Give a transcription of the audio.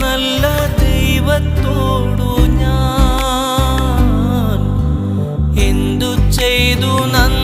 നല്ല ദൈവത്തോടു ഞാൻ. എന്തു ചെയ്തു നന്ദി?